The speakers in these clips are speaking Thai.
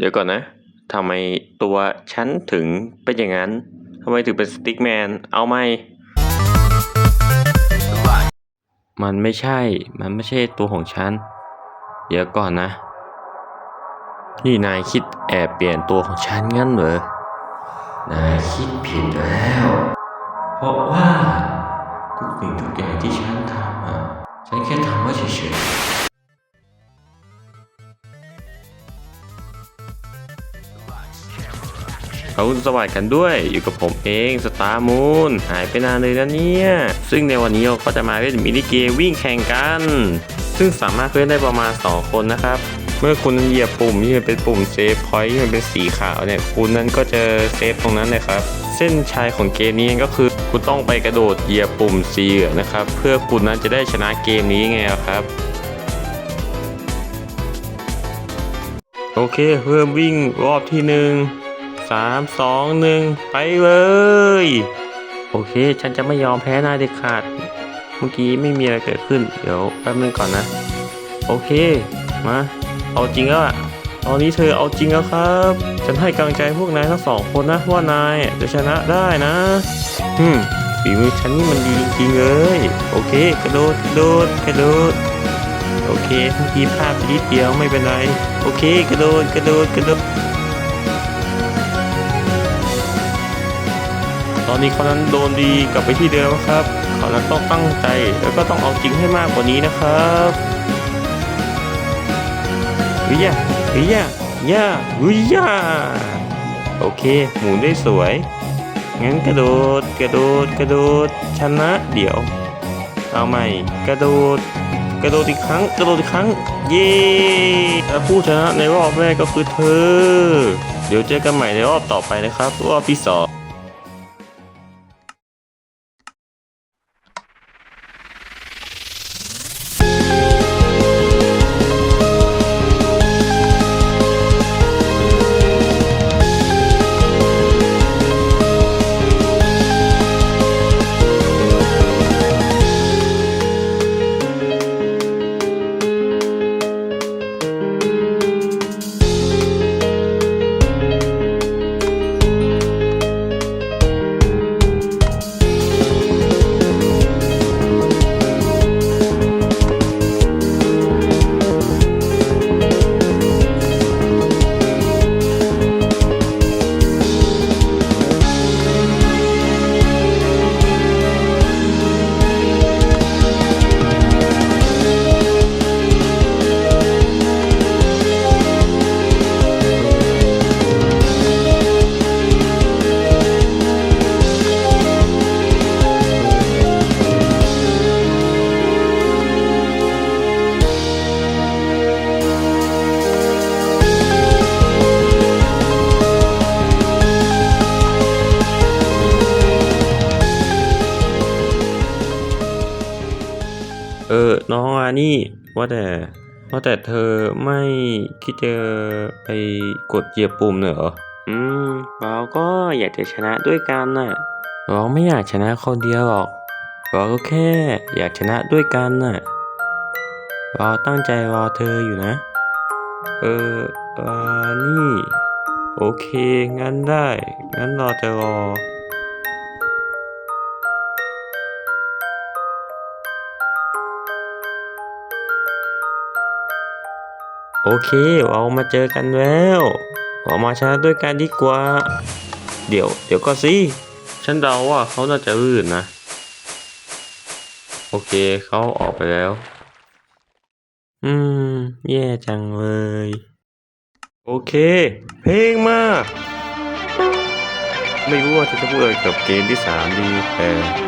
เดี๋ยวก่อนนะทำไมตัวฉันถึงเป็นอย่างนั้นทำไมถึงเป็นสติ๊กแมน เอาไหมมันไม่ใช่ มันไม่ใช่ตัวของฉัน เดี๋ยวก่อนนะ นี่นายคิดแอบเปลี่ยนตัวของฉันงั้นเหรอ นายคิดผิดแล้ว เพราะว่าทุกสิ่งทุกอย่างที่ฉันทำอะฉันแค่ทำไว้เฉยๆ เขาสวัสดีกันด้วย อยู่กับผมเองสตาร์มูนหายไปนานเลยนะเนี่ย ซึ่งในวันนี้เราก็จะมาเล่นมินิเกมวิ่งแข่งกัน ซึ่งสามารถเล่นได้ประมาณ 2 คนนะครับเมื่อคุณเหยียบปุ่มที่มันเป็นปุ่มเซฟพอยต์ที่มันเป็นสีขาวเนี่ยคุณนั้นก็จะเซฟตรงนั้นเลยครับ เส้นชัยของเกมนี้ก็คือคุณต้องไปกระโดดเหยียบปุ่มสีเหลืองนะครับ เพื่อคุณนั้นจะได้ชนะเกมนี้ไงครับ โอเคเริ่มวิ่งรอบที่หนึ่ง สามสองหนึ่งไปเลย โอเค ฉันจะไม่ยอมแพ้นายเด็ดขาด เมื่อกี้ไม่มีอะไรเกิดขึ้น เดี๋ยวแป๊บนึงก่อนนะ โอเค มา เอาจริงแล้วอะตอนนี้เธอเอาจริงแล้วครับ ฉันให้กำลังใจพวกนายทั้งสองคนนะว่านายจะชนะได้นะอืมฝีมือฉันนี่มันดีจริงๆเลย โอเค กระโดดกระโดดกระโดดโอเคเมื่อกี้พลาดไปนิดเดียวไม่เป็นไร โอเค กระโดดกระโดดกระโดด ตอนนี้เขานั้นโดนดีกลับไปที่เดิมครับ เขานั้นต้องตั้งใจแล้วก็ต้องเอาจริงให้มากกว่านี้นะครับวิยาวิยาย่าวิยาโอเค หมุนได้สวย งั้นกระโดด กระโดด กระโดด ชนะเดี๋ยว เอาใหม่ กระโดด กระโดดอีกครั้ง กระโดดอีกครั้ง เย้และผู้ชนะในรอบแรกก็คือเธอ เดี๋ยวเจอกันใหม่ในรอบต่อไปนะครับ รอบที่สอง น้องอานี่ว่าแต่ว่าแต่เธอไม่คิดจะไปกดเหยียบปุ่มเหรอ อืม เราก็อยากจะชนะด้วยกันน่ะ เราไม่อยากชนะคนเดียวหรอก เราก็แค่อยากชนะด้วยกันน่ะ เราตั้งใจรอเธออยู่นะ เอออานี่ โอเค งั้นได้ งั้นเราจะรอ โอเค เรามาเจอกันแล้วเรามาชนะด้วยกันดีกว่า เดี๋ยว เดี๋ยวก็สิ ฉันเดาว่าเขาน่าจะลื่นนะ โอเค เขาออกไปแล้ว อืม แย่จังเลย โอเค เพลงมา ไม่รู้ว่าจะพูดอะไรกับเกมที่สามดีแต่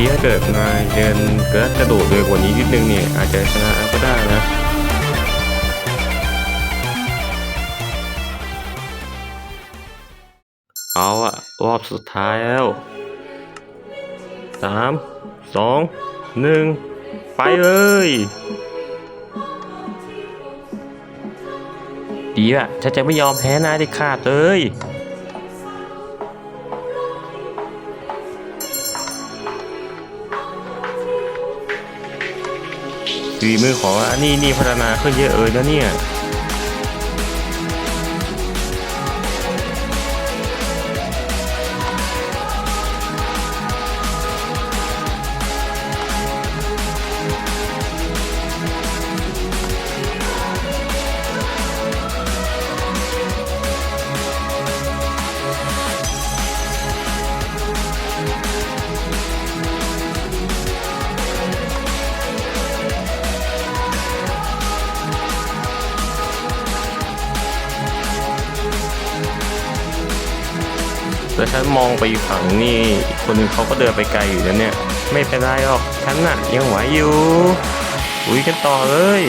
กี้ถ้าเกิดนายเดินเกระกระโดดเร็วกว่านี้นิดนึงเนี่ยอาจจะชนะก็ได้นะเอาอะรอบสุดท้ายแล้วสามสองหนึ่งไปเลย ดีอะฉันจะไม่ยอมแพ้นายเด็ดขาดเลย ฝีมือของอันนี้นี่พัฒนาขึ้นเยอะเลยนะเนี่ย แต่ฉันมองไปฝั่งนี่คนหนึ่งเขาก็เดินไปไกลอยู่แล้วเนี่ย ไม่เป็นไรหรอกฉันน่ะยังไหวอยู่อุ้ยกันต่อเลย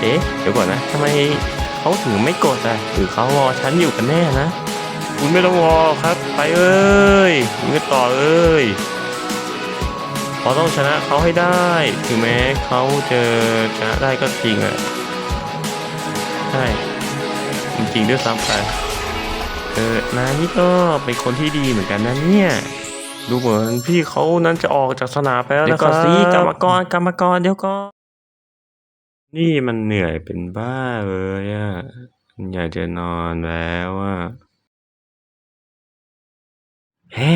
เอ๊ะเดี๋ยวก่อนนะทำไม เขาถึงไม่กดอะหรือเขารอฉันอยู่กันแน่นะ คุณไม่ต้องรอครับ ไปเอ้ยคุณก็ต่อเอ้ยเราต้องชนะเขาให้ได้ ถึงแม้เขาจะชนะได้ก็จริงอะใช่จริงๆด้วยซ้ำไปเออนายนี่ก็เป็นคนที่ดีเหมือนกันนะเนี่ยดูเหมือนพี่เขานั้นจะออกจากสนามไปแล้วเดี๋นะยวคก่รัอบนสิกรรมกรกรรมกรเดี๋ยวก่อน นี่มันเหนื่อยเป็นบ้าเลยอะอยากจะนอนแล้วอะเฮ้